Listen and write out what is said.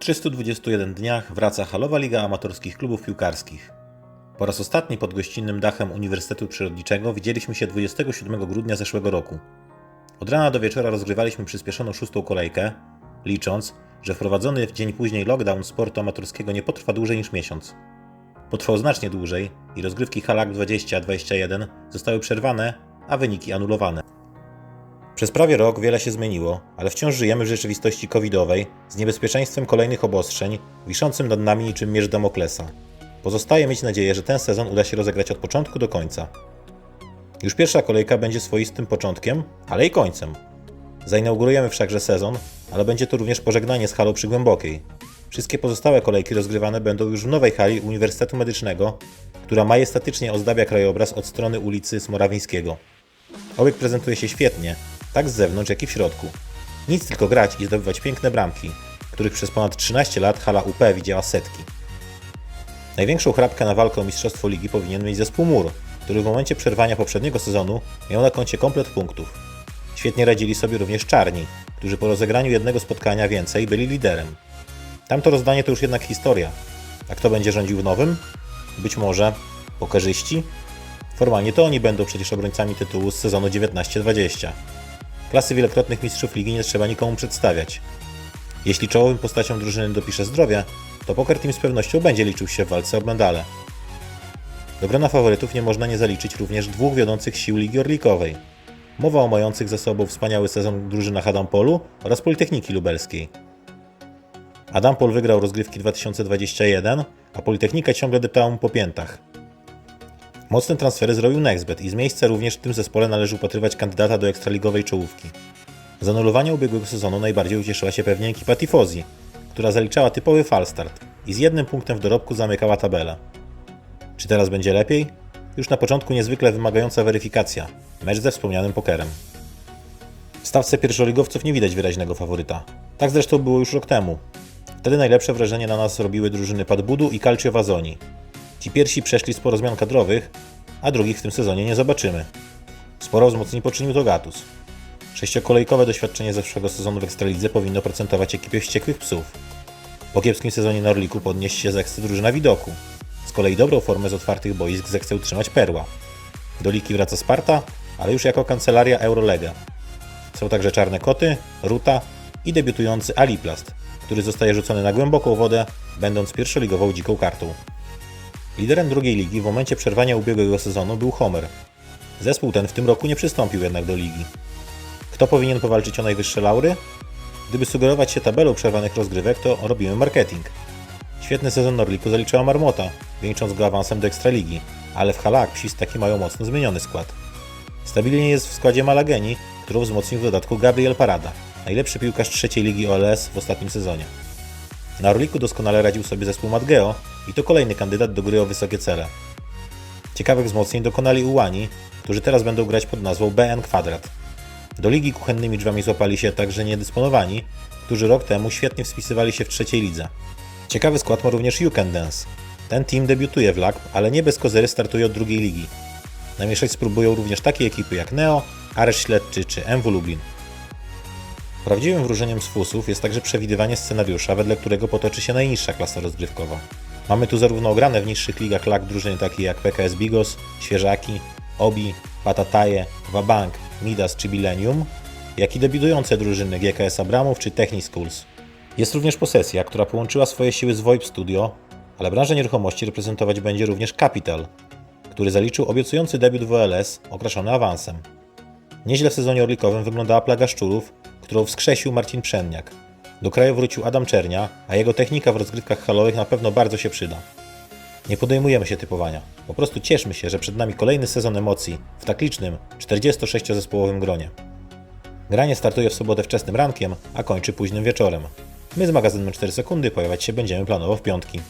Po 321 dniach wraca halowa Liga Amatorskich Klubów Piłkarskich. Po raz ostatni pod gościnnym dachem Uniwersytetu Przyrodniczego widzieliśmy się 27 grudnia zeszłego roku. Od rana do wieczora rozgrywaliśmy przyspieszoną szóstą kolejkę, licząc, że wprowadzony w dzień później lockdown sportu amatorskiego nie potrwa dłużej niż miesiąc. Potrwał znacznie dłużej i rozgrywki Halak 20-21 zostały przerwane, a wyniki anulowane. Przez prawie rok wiele się zmieniło, ale wciąż żyjemy w rzeczywistości covidowej z niebezpieczeństwem kolejnych obostrzeń wiszącym nad nami niczym mierz Damoklesa. Pozostaje mieć nadzieję, że ten sezon uda się rozegrać od początku do końca. Już pierwsza kolejka będzie swoistym początkiem, ale i końcem. Zainaugurujemy wszakże sezon, ale będzie to również pożegnanie z halą przygłębokiej. Wszystkie pozostałe kolejki rozgrywane będą już w nowej hali Uniwersytetu Medycznego, która majestatycznie ozdabia krajobraz od strony ulicy Smorawińskiego. Obiekt prezentuje się świetnie, tak z zewnątrz, jak i w środku. Nic tylko grać i zdobywać piękne bramki, których przez ponad 13 lat hala UP widziała setki. Największą chrapkę na walkę o Mistrzostwo Ligi powinien mieć zespół Mur, który w momencie przerwania poprzedniego sezonu miał na koncie komplet punktów. Świetnie radzili sobie również Czarni, którzy po rozegraniu jednego spotkania więcej byli liderem. Tamto rozdanie to już jednak historia. A kto będzie rządził w nowym? Być może pokerzyści? Formalnie to oni będą przecież obrońcami tytułu z sezonu 19-20. Klasy wielokrotnych mistrzów ligi nie trzeba nikomu przedstawiać. Jeśli czołowym postaciom drużyny dopisze zdrowie, to Poker Team z pewnością będzie liczył się w walce o medale. Do grona faworytów nie można nie zaliczyć również dwóch wiodących sił Ligi Orlikowej. Mowa o mających ze sobą wspaniały sezon drużynach Adampolu oraz Politechniki Lubelskiej. Adampol wygrał rozgrywki 2021, a Politechnika ciągle deptała mu po piętach. Mocne transfery zrobił Nexbet i z miejsca również w tym zespole należy upatrywać kandydata do ekstraligowej czołówki. Z anulowania ubiegłego sezonu najbardziej ucieszyła się pewnie ekipa Tifozi, która zaliczała typowy falstart i z jednym punktem w dorobku zamykała tabelę. Czy teraz będzie lepiej? Już na początku niezwykle wymagająca weryfikacja, mecz ze wspomnianym pokerem. W stawce pierwszoligowców nie widać wyraźnego faworyta. Tak zresztą było już rok temu. Wtedy najlepsze wrażenie na nas robiły drużyny Padbudu i Calcio Wazoni. Ci pierwsi przeszli sporo zmian kadrowych, a drugich w tym sezonie nie zobaczymy. Sporo wzmocnień poczynił to Gatus. Sześciokolejkowe doświadczenie zeszłego sezonu w Ekstralidze powinno procentować ekipie wściekłych psów. Po kiepskim sezonie na Orliku podnieść się zechce drużyna widoku. Z kolei dobrą formę z otwartych boisk zechce utrzymać Perła. Do ligi wraca Sparta, ale już jako kancelaria Eurolega. Są także Czarne Koty, Ruta i debiutujący Aliplast, który zostaje rzucony na głęboką wodę, będąc pierwszoligową dziką kartą. Liderem drugiej ligi w momencie przerwania ubiegłego sezonu był Homer. Zespół ten w tym roku nie przystąpił jednak do ligi. Kto powinien powalczyć o najwyższe laury? Gdyby sugerować się tabelą przerwanych rozgrywek, to robimy marketing. Świetny sezon Norliku zaliczyła Marmota, wieńcząc go awansem do Ekstraligi, ale w Halak psistaki mają mocno zmieniony skład. Stabilnie jest w składzie Malageni, którą wzmocnił w dodatku Gabriel Parada, najlepszy piłkarz trzeciej ligi OLS w ostatnim sezonie. Na Orliku doskonale radził sobie zespół Madgeo i to kolejny kandydat do gry o wysokie cele. Ciekawych wzmocnień dokonali Ułani, którzy teraz będą grać pod nazwą BN Kwadrat. Do ligi kuchennymi drzwiami złapali się także niedysponowani, którzy rok temu świetnie wspisywali się w trzeciej lidze. Ciekawy skład ma również You Can Dance. Ten team debiutuje w LAK, ale nie bez kozery startuje od drugiej ligi. Namieszać spróbują również takie ekipy jak Neo, Aresz Śledczy czy MW Lublin. Prawdziwym wróżeniem z fusów jest także przewidywanie scenariusza, wedle którego potoczy się najniższa klasa rozgrywkowa. Mamy tu zarówno ograne w niższych ligach LAK drużyny takie jak PKS Bigos, Świeżaki, Obi, Patataje, Wabank, Midas czy Millennium, jak i debiutujące drużyny GKS Abramów czy Techni Schools. Jest również posesja, która połączyła swoje siły z VoIP Studio, ale branżę nieruchomości reprezentować będzie również Capital, który zaliczył obiecujący debiut w OLS okraszony awansem. Nieźle w sezonie orlikowym wyglądała plaga szczurów, którą wskrzesił Marcin Pszenniak. Do kraju wrócił Adam Czernia, a jego technika w rozgrywkach halowych na pewno bardzo się przyda. Nie podejmujemy się typowania. Po prostu cieszmy się, że przed nami kolejny sezon emocji w tak licznym 46-zespołowym gronie. Granie startuje w sobotę wczesnym rankiem, a kończy późnym wieczorem. My z magazynem 4 sekundy pojawiać się będziemy planowo w piątki.